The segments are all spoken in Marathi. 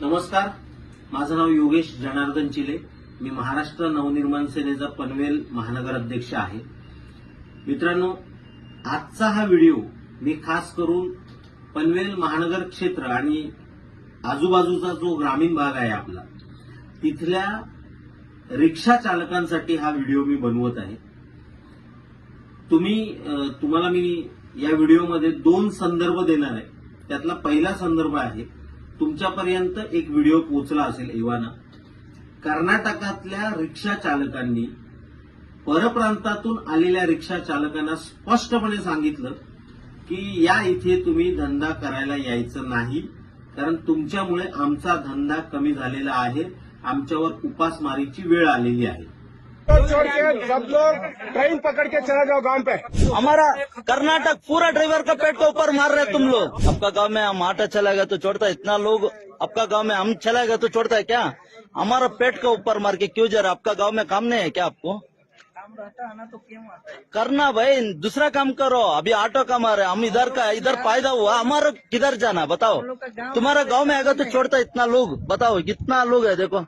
नमस्कार माझं नाव योगेश जनार्दन चिले. मी महाराष्ट्र नवनिर्माण सेनेचा पनवेल महानगर अध्यक्ष आहे. मित्रांनो आजचा हा व्हिडिओ मी खास करून पनवेल महानगर क्षेत्र आणि आजूबाजूचा जो ग्रामीण भाग आहे आपला तिथल्या रिक्षा चालकांसाठी हा व्हिडिओ मी बनवत आहे. तुम्ही तुम्हाला मी या व्हिडिओमध्ये दोन संदर्भ देणार आहे. त्यातला पहिला संदर्भ आहे तुमच्यापर्यंत एक व्हिडिओ पोहोचला असेल एव्हाना कर्नाटकातल्या रिक्षा चालकांनी परप्रांतातून आलेल्या रिक्षा चालकांना स्पष्टपणे सांगितलं की या इथे तुम्ही धंदा करायला यायचं नाही कारण तुमच्यामुळे आमचा धंदा कमी झालेला आहे आमच्यावर उपासमारीची वेळ आलेली आहे. तो छोड़ के सब लोग ट्रेन पकड़ के चला जाओ गाँव पे। हमारा कर्नाटक पूरा ड्राइवर का पेट को ऊपर मार रहे तुम लोग। आपका गाँव में हम आटा चलाएगा तो छोड़ता इतना लोग, आपका गाँव में हम चलाएगा तो छोड़ता है क्या? हमारा पेट का ऊपर मार के क्यों जा रहा आपका गाँव में काम नहीं है क्या आपको? तो क्यों करना भाई, दूसरा काम करो। अभी ऑटो कमा रहे हम इधर का, इधर फ़ायदा हुआ। हमारा किधर जाना, बताओ। तुम्हारा गाँव में आएगा तो छोड़ता इतना लोग, बताओ, कितना लोग है, देखो।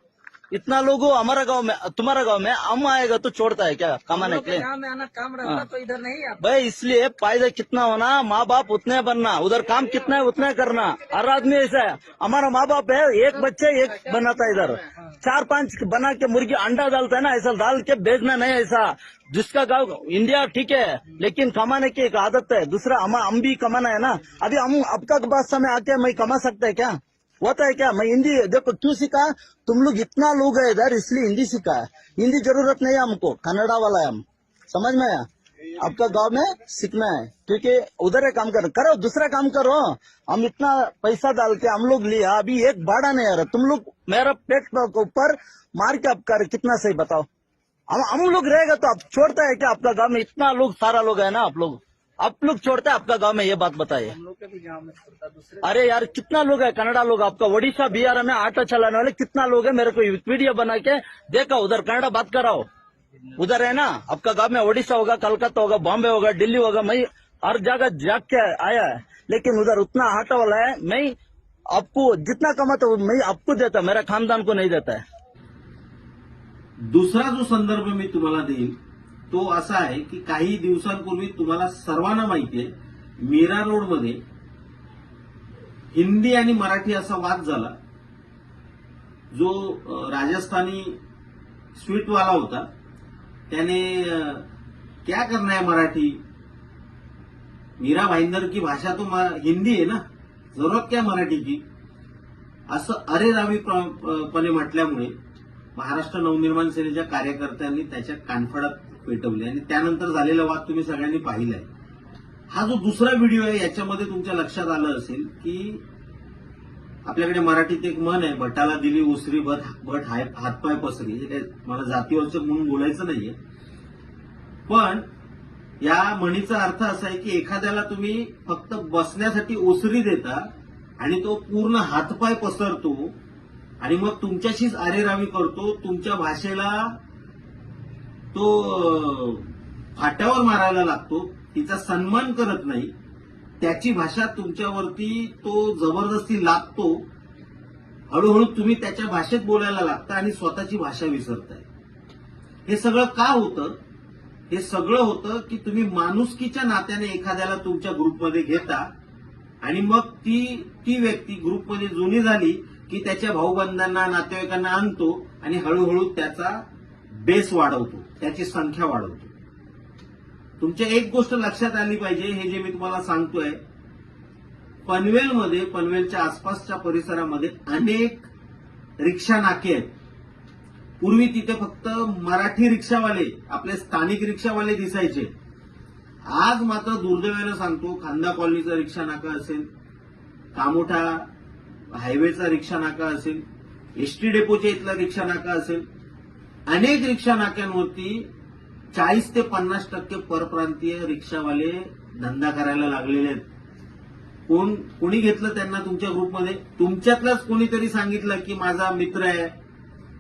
इतना लोग हो हमारा गाँव में तुम्हारा गाँव में हम आएगा तो छोड़ता है क्या? कमाने के लिए? में आना काम रहता तो इधर नहीं भाई इसलिए फ़ायदा कितना होना माँ बाप उतने बनना उधर काम कितना है उतना करना। हर आदमी ऐसा है हमारा माँ बाप है एक बच्चे एक बनाता है इधर। चार पाँच बना के मुर्गी अंडा डालता है ना ऐसा डाल के भेजना नहीं ऐसा। जिसका गाँव इंडिया ठीक है लेकिन कमाने की एक आदत है। दूसरा हम हम भी कमाना है ना। अभी हम अब तक बात समय आके मैं कमा सकते है क्या? होता है क्या? मैं हिंदी, देखो क्यों सीखा, तुम लोग इतना लोग है इधर, इसलिए हिंदी सीखा है। हिंदी ज़रूरत नहीं है हमको कन्नड़ा वाला है हम। समझ में आया? आपका गाँव में सीखना है, क्योंकि उधर है काम करो करो, दूसरा काम करो। हम इतना पैसा डाल के हम लोग लिया अभी एक भाड़ा नहीं आ रहा। तुम लोग मेरा पेट के ऊपर मार के आप कर, कितना सही बताओ। हम हम लोग रहेगा तो आप छोड़ता है क्या? आपका गाँव में इतना लोग, सारा लोग है ना आप लोग? आप लोग छोड़ते हैं आपका गाँव में ये बात बताइए। हम लोग के भी गाँव में छोड़ता दूसरे अरे यार कितना लोग है कनाडा लोग आपका ओडिशा बिहार में ऑटो चलाने वाले कितना लोग है मेरे को वीडियो बना के देखा उधर कनाडा बात कराओ। उधर है ना आपका गाँव में ओडिशा होगा कलकत्ता होगा बॉम्बे होगा दिल्ली होगा मैं हर जगह जाग के आया है लेकिन उधर उतना ऑटो वाला है मैं आपको जितना कमाता हूँ मैं आपको देता मेरा खानदान को नहीं देता है। दूसरा जो संदर्भ मी तुम्हाला देईन तो असा आहे की काही दिवसांपूर्वी तुम्हाला सर्वांना माहिती आहे मीरा रोडमध्ये हिंदी आणि मराठी असा वाद झाला. जो राजस्थानी स्वीटवाला होता त्याने क्या करना है मराठी? मीरा भाईंदर की भाषा तो मा- हिंदी आहे ना? जरूरत क्या मराठी की? असं अरे रावी पणे म्हटल्यामुळे महाराष्ट्र नवनिर्माण सेनेच्या कार्यकर्त्यांनी त्याच्या कानफडात पेटवले आणि त्यानंतर झालेला वाद तुम्ही सगळ्यांनी पाहिलाय. हा जो दुसरा व्हिडिओ आहे याच्यामध्ये तुमच्या लक्षात आलं असेल की आपल्याकडे मराठीत एक म्हण आहे भटाला दिली उसरी भट भट हाय हातपाय पसरी. हे मला जातीवरचं म्हणून बोलायचं नाहीये. पण या म्हणीचा अर्थ असा आहे की एखाद्याला तुम्ही फक्त बसण्यासाठी ओसरी देता आणि तो पूर्ण हातपाय पसरतो आणि मग तुमच्याशीच आरेरावी करतो तुमच्या भाषेला तो फाट्यावर मारायला लागतो तिचा सन्मान करत नाही त्याची भाषा तुमच्यावरती तो जबरदस्ती लागतो हळूहळू तुम्ही त्याच्या भाषेत बोलायला लागता आणि स्वतःची भाषा विसरताय. हे सगळं का होतं? हे सगळं होतं की तुम्ही माणुसकीच्या नात्याने एखाद्याला तुमच्या ग्रुपमध्ये घेता आणि मग ती ती व्यक्ती ग्रुपमध्ये जुनी झाली की त्याच्या भाऊबंधांना नातेवाईकांना आणतो आणि हळूहळू त्याचा बेस वाढवतो त्याची संख्या वाढवतो. तुमच्या एक गोष्ट लक्षात आली पाहिजे हे जे मी तुम्हाला सांगतोय पनवेलमध्ये पनवेलच्या आसपासच्या परिसरामध्ये अनेक रिक्षा नाके आहेत. पूर्वी तिथे फक्त मराठी रिक्षावाले आपले स्थानिक रिक्षावाले दिसायचे. आज मात्र दुर्दैवानं सांगतो खांदा कॉलनीचा रिक्षा नाका असेल कामोठा हायवेचा रिक्षा नाका असेल एसटी डेपोच्या इथला रिक्षा नाका असेल अनेक रिक्षा नाक्यांवरती चाळीस ते पन्नास टक्के परप्रांतीय रिक्षावाले धंदा करायला लागलेले आहेत. कोण कोणी घेतलं त्यांना तुमच्या ग्रुपमध्ये? तुमच्यातलाच कोणीतरी सांगितलं की माझा मित्र आहे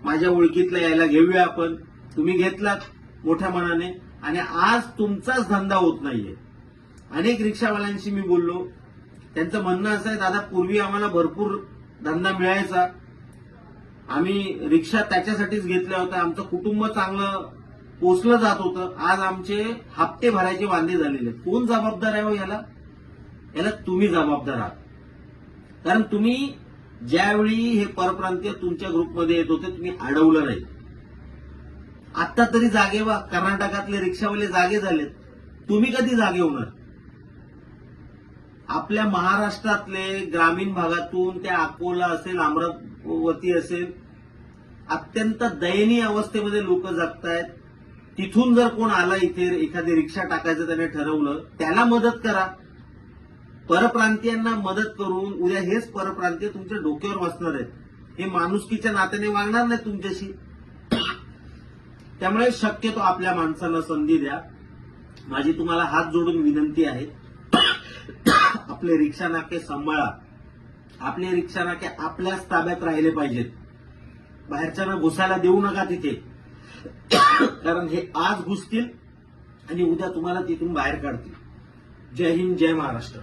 माझ्या ओळखीतला यायला घेऊया आपण. तुम्ही घेतलात मोठ्या मनाने आणि आज तुमचाच धंदा होत नाहीये. अनेक रिक्षावाल्यांशी मी बोललो. त्यांचं म्हणणं असं आहे दादा पूर्वी आम्हाला भरपूर धंदा मिळायचा. आम्ही रिक्षा त्याच्यासाठीच घेतल्या होत्या. आमचं कुटुंब चांगलं पोचलं जात होतं. आज आमचे हप्ते भरायचे वांदे झालेले आहेत. कोण जबाबदार आहे हो याला? याला तुम्ही जबाबदार आहात. कारण तुम्ही ज्यावेळी हे परप्रांतीय तुमच्या ग्रुपमध्ये येत होते तुम्ही अडवलं नाही. आता तरी जागे वा कर्नाटकातले रिक्षावाले जागे झालेत. तुम्ही कधी जागे होणार? आपल्या महाराष्ट्रातले ग्रामीण भागातून त्या अकोला असेल अमरावती असेल अत्यंत दयनीय अवस्थेमध्ये लोक जगतायत. तिथून जर कोण आला इथे एखादी रिक्षा टाकायचं त्याने ठरवलं त्याला मदत करा. परप्रांतीयांना मदत करून उद्या हेच परप्रांतीय तुमच्या डोक्यावर बसणार आहेत. हे माणुसकीच्या नात्याने वागणार नाही तुमच्याशी. त्यामुळे शक्यतो आपल्या माणसांना संधी द्या. माझी तुम्हाला हात जोडून विनंती आहे. आपले रिक्षा नाके सांभाळा. आपले रिक्षा नाके आपल्याच ताब्यात राहिले पाहिजेत. बाहेरच्यांना घुसायला देऊ नका तिथे. कारण हे आज घुसतील आणि उद्या तुम्हाला तिथून बाहेर काढतील. जय हिंद जय महाराष्ट्र.